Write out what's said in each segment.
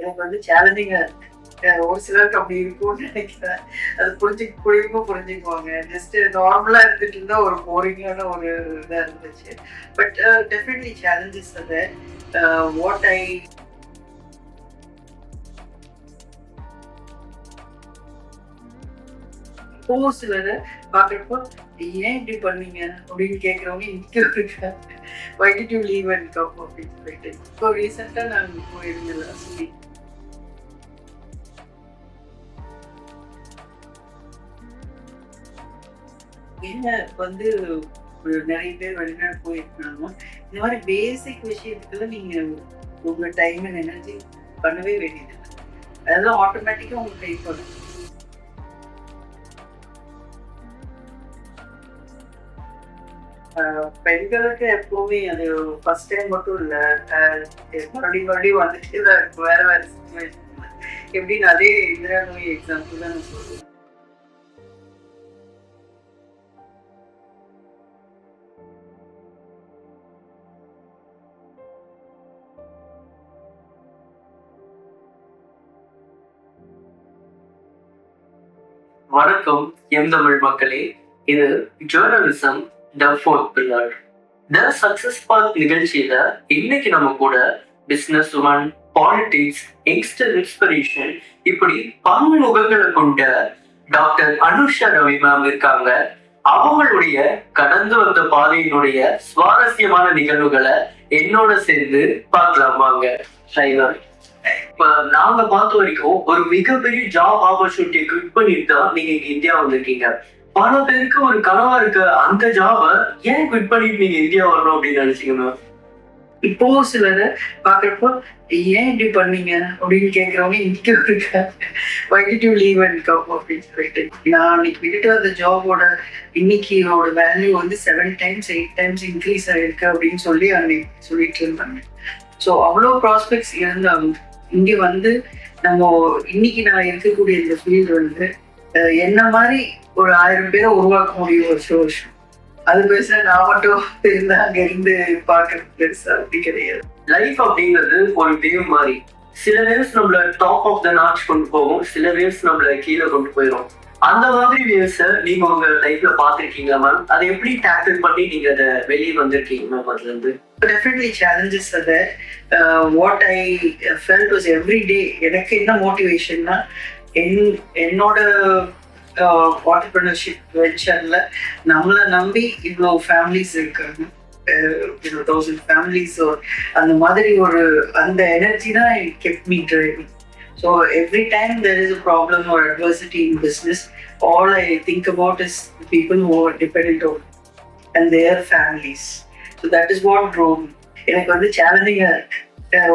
எனக்கு வந்து சேலஞ்சிங்காக இருக்கு. ஒரு சிலருக்கு அப்படி இருக்கும்னு நினைக்கிறேன். அது புரிஞ்சுக்க புரியுமோ புரிஞ்சுக்குவாங்க. ஜஸ்ட் நார்மலாக இருந்துட்டு இருந்தால் ஒரு போரிங்கான ஒரு இதாக இருந்துச்சு. பட் டெஃபினெட்லி சேலஞ்சஸ் அது வாட் ஐ இப்போ சிலர் பார்க்குறப்போ ஏன் இப்படி பண்ணீங்க? அப்படின்னு கேட்குறவங்க இன்னைக்கு இருக்காங்க. Why you leave and cup அப்படின்னு சொல்லிட்டு. இப்போ ரீசெண்டாக நான் போயிருந்தேன் சொல்லி என்ன வந்து நிறைய பேர் வெளிநாடு போயிருக்காங்க இந்த மாதிரி பேசிக் விஷயத்துக்குலாம் நீங்க உங்க டைம் அண்ட் எனர்ஜி பண்ணவே வேண்டியது அதெல்லாம் ஆட்டோமேட்டிக்கா உங்களுக்கு கை பண்ணும் பெண்களுக்கு எப்பவுமே அது ஃபர்ஸ்ட் டைம் மட்டும் இல்ல. மறுபடியும் மறுபடியும் வந்துட்டு வேற வேற சுச்சுவேஷன் எப்படின்னு அதே இந்திரா நோய் எக்ஸாம்பிள் தான் நான் சொல்லுவேன் வணக்கம் எம் தமிழ் மக்களே. இது journalism the fourth pillar the success park நிகழ்ச்சியில இன்னைக்கு நம்ம கூட business woman politics youngster inspiration இப்படி பல முகங்களை கொண்ட டாக்டர் அனுஷா ரவி மேம் இருக்காங்க. அவங்களுடைய கடந்து வந்த பாதையினுடைய சுவாரஸ்யமான நிகழ்வுகளை என்னோட சேர்ந்து பார்க்கலாம் வாங்க இப்ப நாங்க பார்த்த வரைக்கும் ஒரு மிகப்பெரிய ஜாப் ஆப்பர்ச்சுனிட்டியை குவிட் பண்ணிட்டு தான் நீங்க இங்க இந்தியா வந்திருக்கீங்க. பல பேருக்கு ஒரு கனவா இருக்க அந்த ஜாப ஏன் குவிட் பண்ணிட்டு நீங்க இந்தியா வரணும் அப்படின்னு நினைச்சீங்க மேம் இப்போ சிலர் பாக்குறப்போ ஏன் இப்படி பண்ணீங்க? அப்படின்னு கேட்கறவங்க இன்னைக்கு இருக்காங்க. வை லீவ் அண்ட் கம் அப்படின்னு சொல்லிட்டு. நான் அன்னைக்கு விட்டுட்டு வந்த ஜாபோட இன்னைக்கியோட வேல்யூ வந்து seven times eight times increase ஆயிருக்கு அப்படின்னு சொல்லி அன்னைக்கு சொல்லிட்டு இருந்தாங்க. ஸோ அவ்வளோ ப்ராஸ்பெக்ட்ஸ் இருந்தாலும் இங்கே வந்து நம்ம இன்னைக்கு நான் இருக்கக்கூடிய இந்த ஃபீல்டு வந்து என்ன மாதிரி ஒரு ஆயிரம் பேரை உருவாக்க முடியும் வருஷம் வருஷம் அது பேச நான் மட்டும் இருந்து அங்க இருந்து பாக்குறது பெருசா அப்படி கிடையாது. லைஃப் அப்படிங்கிறது ஒரு வேவ் மாதிரி. சில வேவ்ஸ் நம்மள டாப் ஆஃப் த நாட்ச் கொண்டு போகும் சில வேவ்ஸ் நம்மள கீழே கொண்டு போயிடும் அந்த மாதிரி வேவ்ஸ நீங்க உங்க லைஃப்ல பாத்திருக்கீங்களா மேம் அதை எப்படி டேக்கிள் பண்ணி நீங்க அதை வெளியே வந்திருக்கீங்க மேம் அதுல இருந்து டெஃபினெட்லி சேலஞ்சஸ் அது what I felt was every day எனக்கு என்ன மோட்டிவேஷன்னா என் என்னோட uh, ஆண்டர்பிரினர்ஷிப் வெஞ்சர்ல நம்மளை நம்பி இவ்வளோ ஃபேமிலிஸ் இருக்காங்க. Uh, தௌசண்ட் ஃபேமிலிஸ் அந்த மாதிரி ஒரு அந்த எனர்ஜி தான் keep me driving so every time a is or problem in business, in business all I think the is people are dependent on and and their families that that is what me. எனக்கு வந்து சேலஞ்சிங்காக இருக்கு.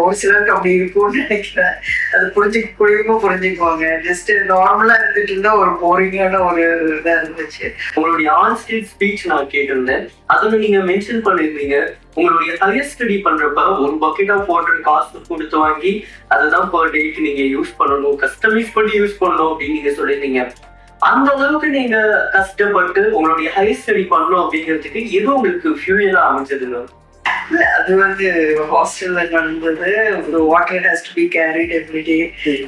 ஒரு சிலருக்கு அப்படி இருக்கும்னு நினைக்கிறேன். அது புரிஞ்சுக்க புரியுமோ புரிஞ்சுக்குவாங்க. ஜஸ்ட் நார்மலா இருந்துட்டு இருந்தா ஒரு போரிங்கான ஒரு இதா இருந்துச்சு. உங்களுடைய ஆன் ஸ்பீச் நான் கேட்டிருந்தேன். அதில் நீங்க மென்ஷன் பண்ணியிருந்தீங்க. உங்களுடைய ஹையர் ஸ்டடி பண்றப்ப ஒரு பக்கெட் ஆஃப் வாட்டர் காசு கொடுத்து வாங்கி அதை தான் பர் டேக்கு நீங்க யூஸ் பண்ணணும் கஸ்டமைஸ் பண்ணி யூஸ் பண்ணணும் அப்படின்னு நீங்க சொல்லியிருந்தீங்க. அந்த அளவுக்கு நீங்க கஷ்டப்பட்டு உங்களுடைய ஹையர் ஸ்டடி பண்ணணும் அப்படிங்கிறதுக்கு எது உங்களுக்கு ஃபியூயலா அமைஞ்சதுங்க அது வந்து ஹாஸ்டல்ல நடந்தது. Water has to be carried every day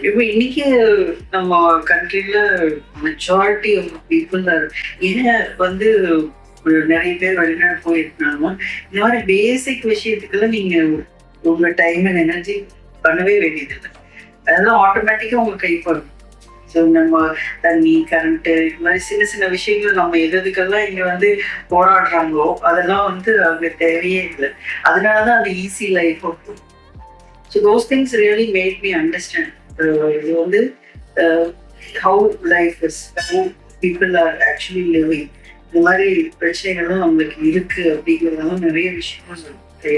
இப்போ இன்னைக்கு நம்ம கண்ட்ரில மெஜாரிட்டி ஆஃப் பீப்புள் ஏன் வந்து நிறைய பேர் வெளிநாடு போயிருந்தாலும் இந்த மாதிரி பேசிக் விஷயத்துக்கெல்லாம் நீங்க உங்க டைம் அண்ட் எனர்ஜி பண்ணவே வேண்டியதில்லை. அதெல்லாம் ஆட்டோமேட்டிக்கா உங்க கை போடும் ஸோ நம்ம தண்ணி கரண்ட்டு இது மாதிரி சின்ன சின்ன விஷயங்கள் நம்ம எது எதுக்கெல்லாம் இங்க வந்து போராடுறாங்களோ அதெல்லாம் வந்து அங்க தேவையே இல்லை. அதனால தான் அந்த easy life so those things really made me understand இது வந்து how life is how people are actually living இந்த மாதிரி பிரச்சனைகள்லாம் நம்மளுக்கு இருக்கு அப்படிங்கிறதெல்லாம் நிறைய விஷயங்கள்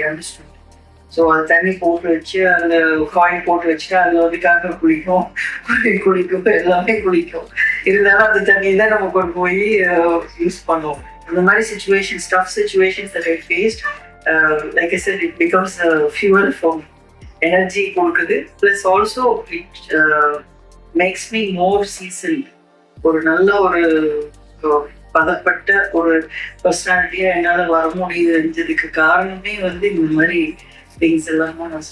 அண்டர்ஸ்டாண்ட் ஸோ அந்த தண்ணி போட்டு வச்சு அந்த காயின் போட்டு வச்சுட்டு அது வந்து காக்க குளிக்கும் குளிக்கும். எல்லாமே குளிக்கும். இருந்தாலும் அந்த தண்ணி தான் நம்ம கொண்டு போய் யூஸ் பண்ணுவோம். அந்த மாதிரி situations tough situations that I faced like I I it becomes fuel a energy கொடுக்குது. Plus also it makes me more season ஒரு நல்ல ஒரு பதப்பட்ட ஒரு பர்சனாலிட்டியா என்னால வர முடியுதுன்றதுக்கு காரணமே வந்து இந்த மாதிரி திங்ஸ் எல்லாமே நான்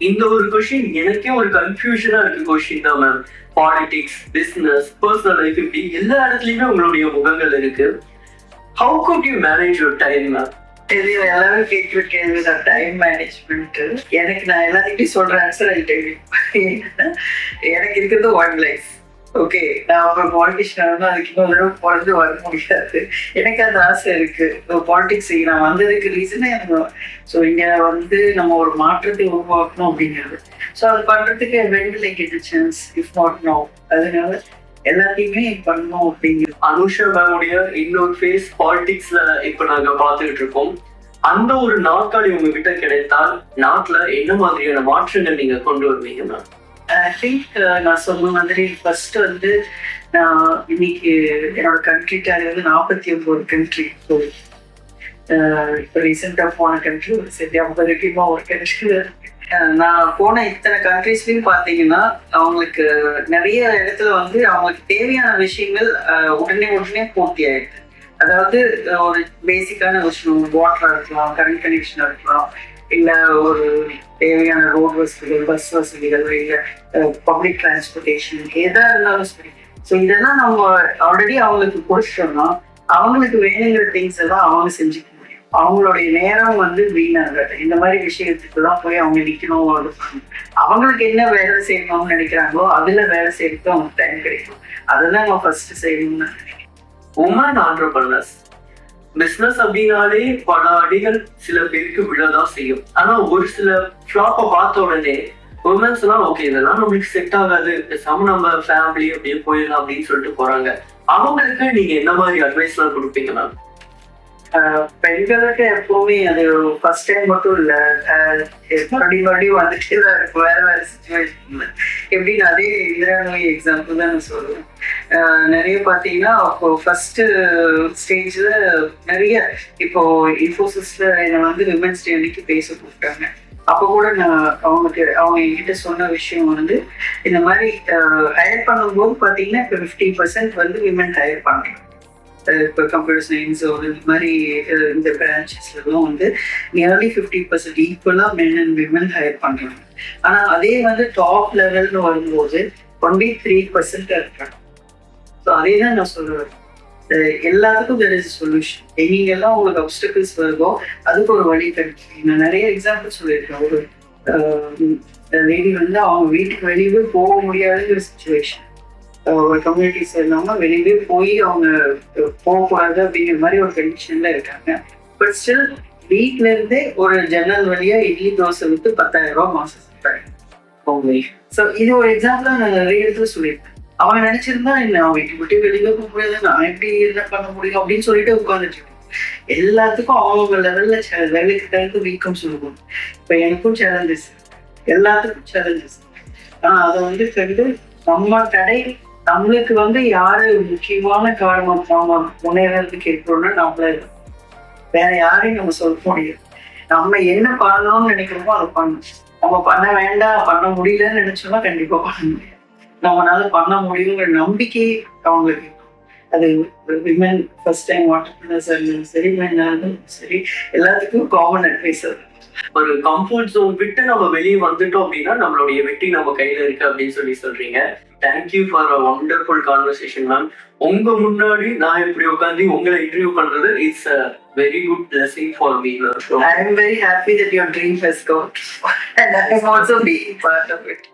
இந்த ஒரு கொஷின் எனக்கே ஒரு கன்ஃபியூஷனா இருக்கு கொஷின் தான் ma'am politics business personal life இப்படி எல்லா இடத்துலயுமே உங்களுடைய முகங்கள் இருக்கு. How could you manage your time ma'am இது எல்லாரும் கேட்கிற கேள்வி தான். டைம் மேனேஜ்மெண்ட் எனக்கு நான் எல்லாத்துக்கிட்டையும் சொல்ற ஆன்சர் ஐ டெல் எனக்கு இருக்கிறது ஒன் லைஃப் ஓகே நான் ஒரு பாலிட்டிஷியன் வந்து அதுக்கு இன்னொரு பிறந்து வர முடியாது. எனக்கு அந்த ஆசை இருக்கு. பாலிடிக்ஸ் நான் வந்ததுக்கு ரீசனே எனக்கு ஸோ இங்க வந்து நம்ம ஒரு மாற்றத்தை உருவாக்கணும் அப்படிங்கிறது. ஸோ அது பண்றதுக்கு வெண்டில் like get chance if not no அதனால எல்லாத்தையுமே பண்ணணும் அப்படிங்கிறது. அனுஷா மேமுடைய இன்னொரு ஃபேஸ் பாலிடிக்ஸ்ல இப்போ நாங்க பார்த்துக்கிட்டு இருக்கோம். அந்த ஒரு நாற்காலி உங்ககிட்ட கிடைத்தால் நாட்டுல என்ன மாதிரியான மாற்றங்கள் நீங்க கொண்டு வருவீங்க மேம் ஐ திங்க் uh, நான் சொன்ன மாதிரி ஃபர்ஸ்ட் வந்து நான் இன்னைக்கு என்னோட கண்ட்ரிக்காக வந்து நாற்பத்தி ஒன்பது கண்ட்ரி uh, இப்போ ரீசெண்டாக போன கண்ட்ரி ஒரு சரி ஐம்பது வரைக்குமா ஒரு கண்ட்ரி uh, நான் போன இத்தனை கண்ட்ரிஸ்லையும் பார்த்தீங்கன்னா அவங்களுக்கு நிறைய இடத்துல வந்து அவங்களுக்கு தேவையான விஷயங்கள் அஹ், உடனே உடனே பூர்த்தி ஆயிடுது. அதாவது ஒரு பேசிக்கான விஷயம் வாட்டராக இருக்கலாம் கரண்ட் கனெக்ஷனாக இருக்கலாம். இல்லை ஒரு தேவையான ரோட் வசதிகள் பஸ் வசதிகள் இல்லை பப்ளிக் டிரான்ஸ்போர்ட்டேஷன் எதா இருந்தாலும் சரி. ஸோ இதெல்லாம் நம்ம ஆல்ரெடி அவங்களுக்கு கொடுத்துட்டோம்னா அவங்களுக்கு வேணுங்கிற திங்ஸ் எல்லாம் அவங்க செஞ்சுக்க முடியும். அவங்களுடைய நேரம் வந்து வீணாகாது. இந்த மாதிரி விஷயத்துக்குலாம் போய் அவங்க நிற்கணும் அவங்களுக்கு என்ன வேலை செய்யணும்னு நினைக்கிறாங்களோ அதுல வேலை செய்யறதுக்கு அவங்களுக்கு டைம் கிடைக்கும். அதெல்லாம் நம்ம ஃபர்ஸ்ட் செய்யணும்னு நினைக்கிறேன். உமன் ஆண்டர்பனர்ஸ் பிசினஸ் அப்படின்னாலே பல அடிகள் சில பேருக்கு விழதான் செய்யும். ஆனா ஒரு சில ஃபிளாப்பை பார்த்த உடனே உமன்ஸ் எல்லாம் ஓகே இதெல்லாம் நம்மளுக்கு செட் ஆகாது. பேசாம நம்ம ஃபேமிலி அப்படியே போயிடலாம் அப்படின்னு சொல்லிட்டு போறாங்க. அவங்களுக்கு நீங்க என்ன மாதிரி அட்வைஸ் எல்லாம் கொடுப்பீங்க மேம் ஆஹ் பெண்களுக்கு எப்பவுமே அது ஃபர்ஸ்ட் டைம் மட்டும் இல்ல. மறுபடியும் மறுபடியும் வந்துட்டே தான் இருக்கும். வேற வேற சுச்சுவேஷன் எப்படின்னு அதே இந்திரா நோய் எக்ஸாம்பிள் தான் நான் சொல்லுவேன் நிறைய பார்த்தீங்கன்னா இப்போ ஃபர்ஸ்ட் ஸ்டேஜில் நிறைய இப்போ இன்ஃபோசிஸில் என்னை வந்து விமன்ஸ் டே அன்னைக்கு பேச கூப்பிட்டாங்க. அப்போ கூட நான் அவங்களுக்கு அவங்க என்கிட்ட சொன்ன விஷயம் வந்து இந்த மாதிரி ஹையர் பண்ணும்போது பார்த்தீங்கன்னா இப்போ ஃபிஃப்டி பர்சன்ட் வந்து விமன் ஹையர் பண்ணுறாங்க இப்போ கம்ப்யூட்டர் சயின்ஸ் ஒரு இந்த மாதிரி இந்த பிரான்ச்சஸ்லாம் வந்து நியர்லி ஃபிஃப்டி பர்சன்ட் ஈக்குவலாக மென் அண்ட் விமன் ஹையர் பண்ணுறாங்க ஆனால் அதே வந்து டாப் லெவல்னு வரும்போது ஒன்லி த்ரீ பர்சன்ட் இருக்காங்க. ஸோ அதே தான் நான் சொல்லுவேன். எல்லாத்துக்கும் தெர் இஸ் சொல்யூஷன் எங்கெங்கெல்லாம் உங்களுக்கு அப்டக்கிள்ஸ் வருதோ அதுக்கு ஒரு வழி கிடைக்கும் நான் நிறைய எக்ஸாம்பிள் சொல்லியிருக்கேன். ஒரு லேடி வந்து அவங்க வீட்டுக்கு வெளியவே போக முடியாத ஒரு சுச்சுவேஷன் ஒரு கம்யூனிட்டிஸ் இல்லாம வெளியவே போய் அவங்க போகக்கூடாது அப்படிங்கிற மாதிரி ஒரு கண்டிஷன்ல இருக்காங்க. பட் ஸ்டில் வீட்ல இருந்தே ஒரு ஜன்னல் வழியா இட்லி தோசை விட்டு பத்தாயிரம் ரூபாய் மாசம் சம்பாதிக்கிறாங்க ஸோ இது ஒரு எக்ஸாம்பிளா நான் நிறைய இடத்துல சொல்லியிருக்கேன். அவன் நினைச்சிருந்தா என்ன அவன் வீட்டு விட்டு வெளியே போக முடியாது நான் எப்படி என்ன பண்ண முடியும் அப்படின்னு சொல்லிட்டு உட்காந்துட்டு எல்லாத்துக்கும் அவங்க லெவல்ல வேலைக்கு தகுந்த வீக்கம் சொல்லுவோம் இப்ப எனக்கும் சேலஞ்சஸ் எல்லாத்துக்கும் சேலஞ்சஸ் ஆனா அதை வந்து கண்டு நம்ம கடை நம்மளுக்கு வந்து யாரு முக்கியமான காரணம் நாம முன்னேறதுக்கு இருக்கிறோம்னா நம்மள வேற யாரையும் நம்ம சொல்ல முடியாது. நம்ம என்ன பண்ணணும்னு நினைக்கிறோமோ அதை பண்ணணும். நம்ம பண்ண வேண்டாம் பண்ண முடியலன்னு நினைச்சோம்னா கண்டிப்பா பண்ண முடியும் நம்மளால பண்ண முடியுங்கிற நம்பிக்கை அவங்களுக்கு. அது விமன் ஃபர்ஸ்ட் டைம் வாட்டர் இருந்தாலும் சரி சரி எல்லாத்துக்கும் காமன் அட்வைஸ் ஒரு கம்ஃபர்ட் ஜோன் விட்டு நம்ம வெளியே வந்துட்டோம் அப்படின்னா நம்மளுடைய வெற்றி நம்ம கையில இருக்கு அப்படின்னு சொல்லி சொல்றீங்க. Thank you for a wonderful conversation ma'am உங்க முன்னாடி நான் இப்படி உட்காந்து உங்களை இன்டர்வியூ பண்றது it's a very good blessing for me am very happy that your dream has come and I am also being part of it.